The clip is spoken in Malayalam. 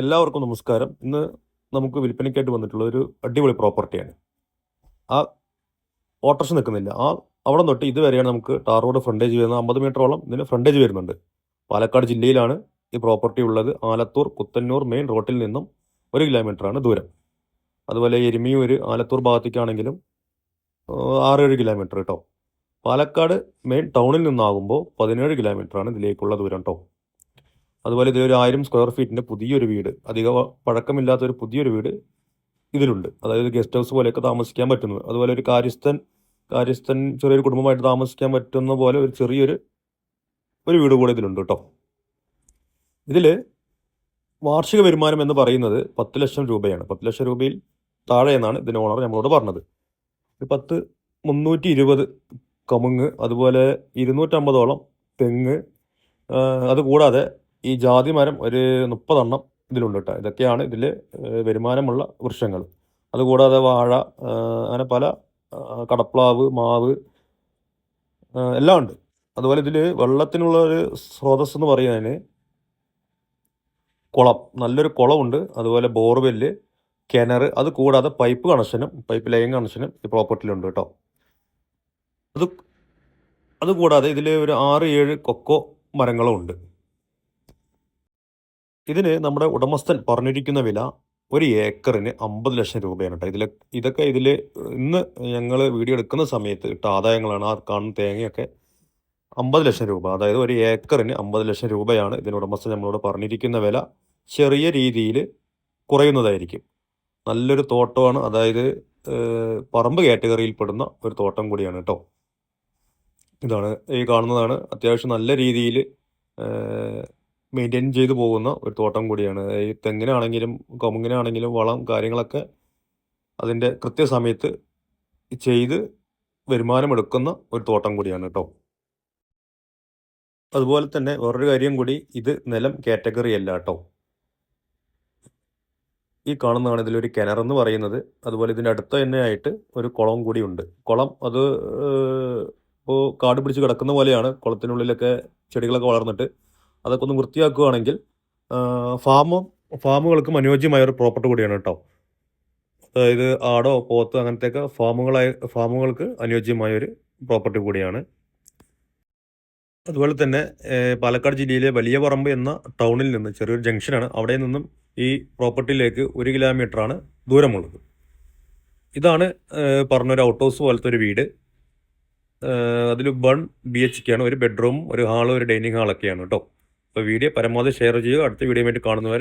എല്ലാവർക്കും നമസ്കാരം. ഇന്ന് നമുക്ക് വിൽപ്പനയ്ക്കായിട്ട് വന്നിട്ടുള്ള ഒരു അടിപൊളി പ്രോപ്പർട്ടിയാണ് ആ ഓട്ടർഷ നിൽക്കുന്നില്ല. ആ അവിടെ തൊട്ട് ഇതുവരെയാണ് നമുക്ക് ടാർ റോഡ് ഫ്രണ്ടേജ് വരുന്നത്. അമ്പത് മീറ്ററോളം ഇതിന് ഫ്രണ്ടേജ് വരുന്നുണ്ട്. പാലക്കാട് ജില്ലയിലാണ് ഈ പ്രോപ്പർട്ടി ഉള്ളത്. ആലത്തൂർ കുത്തന്നൂർ മെയിൻ റോട്ടിൽ നിന്നും ഒരു കിലോമീറ്ററാണ് ദൂരം. അതുപോലെ എരുമിയൂർ ആലത്തൂർ ഭാഗത്തേക്കാണെങ്കിലും ആറേഴ് കിലോമീറ്റർ കേട്ടോ പാലക്കാട് മെയിൻ ടൗണിൽ നിന്നാകുമ്പോൾ പതിനേഴ് കിലോമീറ്ററാണ് ഇതിലേക്കുള്ള ദൂരം കേട്ടോ അതുപോലെ ഇതിലൊരു ആയിരം സ്ക്വയർ ഫീറ്റിന്റെ പുതിയൊരു വീട് അധിക പഴക്കമില്ലാത്ത ഒരു പുതിയൊരു വീട് ഇതിലുണ്ട്. അതായത് ഗസ്റ്റ് ഹൗസ് പോലെയൊക്കെ താമസിക്കാൻ പറ്റുന്നത്. അതുപോലെ ഒരു കാര്യസ്ഥൻ കാര്യസ്ഥൻ ചെറിയൊരു കുടുംബമായിട്ട് താമസിക്കാൻ പറ്റുന്ന പോലെ ഒരു ചെറിയൊരു ഒരു വീട് കൂടെ ഇതിലുണ്ട് കേട്ടോ. ഇതിൽ വാർഷിക വരുമാനം എന്ന് പറയുന്നത് പത്ത് ലക്ഷം രൂപയാണ്. പത്ത് ലക്ഷം രൂപയിൽ താഴെ എന്നാണ് ഇതിന് ഓണർ നമ്മളോട് പറഞ്ഞത്. പത്ത് മുന്നൂറ്റി ഇരുപത് കമുങ്ങ് അതുപോലെ ഇരുന്നൂറ്റമ്പതോളം തെങ്ങ് അതുകൂടാതെ ഈ ജാതി മരം ഒരു മുപ്പതെണ്ണം ഇതിലുണ്ട് കേട്ടോ. ഇതൊക്കെയാണ് ഇതിൽ വരുമാനമുള്ള വൃക്ഷങ്ങൾ. അതുകൂടാതെ വാഴ അങ്ങനെ പല കടപ്ലാവ് മാവ് എല്ലാം ഉണ്ട്. അതുപോലെ ഇതിൽ വെള്ളത്തിനുള്ള ഒരു സ്രോതസ് എന്ന് പറയുന്നതിന് കുളം നല്ലൊരു കുളമുണ്ട്. അതുപോലെ ബോർവെല്ല് കിണർ അത് കൂടാതെ പൈപ്പ് കണക്ഷനും പൈപ്പ് ലൈൻ കണക്ഷനും ഈ പ്രോപ്പർട്ടിയിലുണ്ട് കേട്ടോ. അത് അതുകൂടാതെ ഇതിൽ ഒരു ആറ് ഏഴ് കൊക്കോ മരങ്ങളും ഉണ്ട്. ഇതിന് നമ്മുടെ ഉടമസ്ഥൻ പറഞ്ഞിരിക്കുന്ന വില ഒരു ഏക്കറിന് അമ്പത് ലക്ഷം രൂപയാണ് കേട്ടോ ഇതിൽ ഇതൊക്കെ ഇതിൽ ഇന്ന് ഞങ്ങൾ വീഡിയോ എടുക്കുന്ന സമയത്ത് ഇട്ട ആദായങ്ങളാണ് ആ കാണുന്ന തേങ്ങയൊക്കെ അമ്പത് ലക്ഷം രൂപ. അതായത് ഒരു ഏക്കറിന് അമ്പത് ലക്ഷം രൂപയാണ് ഇതിന് ഉടമസ്ഥൻ നമ്മളോട് പറഞ്ഞിരിക്കുന്ന വില. ചെറിയ രീതിയിൽ കുറയുന്നതായിരിക്കും. നല്ലൊരു തോട്ടമാണ്. അതായത് പറമ്പ് കാറ്റഗറിയിൽ പെടുന്ന ഒരു തോട്ടം കൂടിയാണ് കേട്ടോ ഇതാണ് ഈ കാണുന്നതാണ്. അത്യാവശ്യം നല്ല രീതിയിൽ മെയിന്റെയിൻ ചെയ്തു പോകുന്ന ഒരു തോട്ടം കൂടിയാണ്. ഈ തെങ്ങിനാണെങ്കിലും കമുങ്ങിനാണെങ്കിലും വളം കാര്യങ്ങളൊക്കെ അതിന്റെ കൃത്യസമയത്ത് ചെയ്ത് വരുമാനമെടുക്കുന്ന ഒരു തോട്ടം കൂടിയാണ് കേട്ടോ അതുപോലെ തന്നെ വേറൊരു കാര്യം കൂടി ഇത് നിലം കാറ്റഗറി അല്ല കേട്ടോ ഈ കാണുന്നതാണ് ഇതിലൊരു കിണറെന്ന് പറയുന്നത്. അതുപോലെ ഇതിന്റെ അടുത്ത് തന്നെ ആയിട്ട് ഒരു കുളം കൂടി ഉണ്ട്. കുളം അത് ഇപ്പോൾ കാട് പിടിച്ച് കിടക്കുന്ന പോലെയാണ്. കുളത്തിനുള്ളിലൊക്കെ ചെടികളൊക്കെ വളർന്നിട്ട് അതൊക്കെ ഒന്ന് വൃത്തിയാക്കുകയാണെങ്കിൽ ഫാമും ഫാമുകൾക്കും അനുയോജ്യമായ ഒരു പ്രോപ്പർട്ടി കൂടിയാണ് കേട്ടോ. അതായത് ആടോ പോത്ത് അങ്ങനത്തെയൊക്കെ ഫാമുകളായ ഫാമുകൾക്ക് അനുയോജ്യമായ ഒരു പ്രോപ്പർട്ടി കൂടിയാണ്. അതുപോലെ തന്നെ പാലക്കാട് ജില്ലയിലെ വലിയ പറമ്പ് എന്ന ടൗണിൽ നിന്ന് ചെറിയൊരു ജംഗ്ഷനാണ് അവിടെ നിന്നും ഈ പ്രോപ്പർട്ടിയിലേക്ക് ഒരു കിലോമീറ്ററാണ് ദൂരമുള്ളത്. ഇതാണ് പറഞ്ഞൊരു ഔട്ട് ഹൗസ് പോലത്തെ ഒരു വീട്. അതിൽ വൺ ബി എച്ച് കെ ആണ് ഒരു ബെഡ്റൂം ഒരു ഹാളും ഒരു ഡൈനിങ് ഹാളൊക്കെയാണ് കേട്ടോ. അപ്പോൾ വീഡിയോ പരമാവധി ഷെയർ ചെയ്യുക. അടുത്ത വീഡിയോ വേണ്ടി കാണുന്നവരെ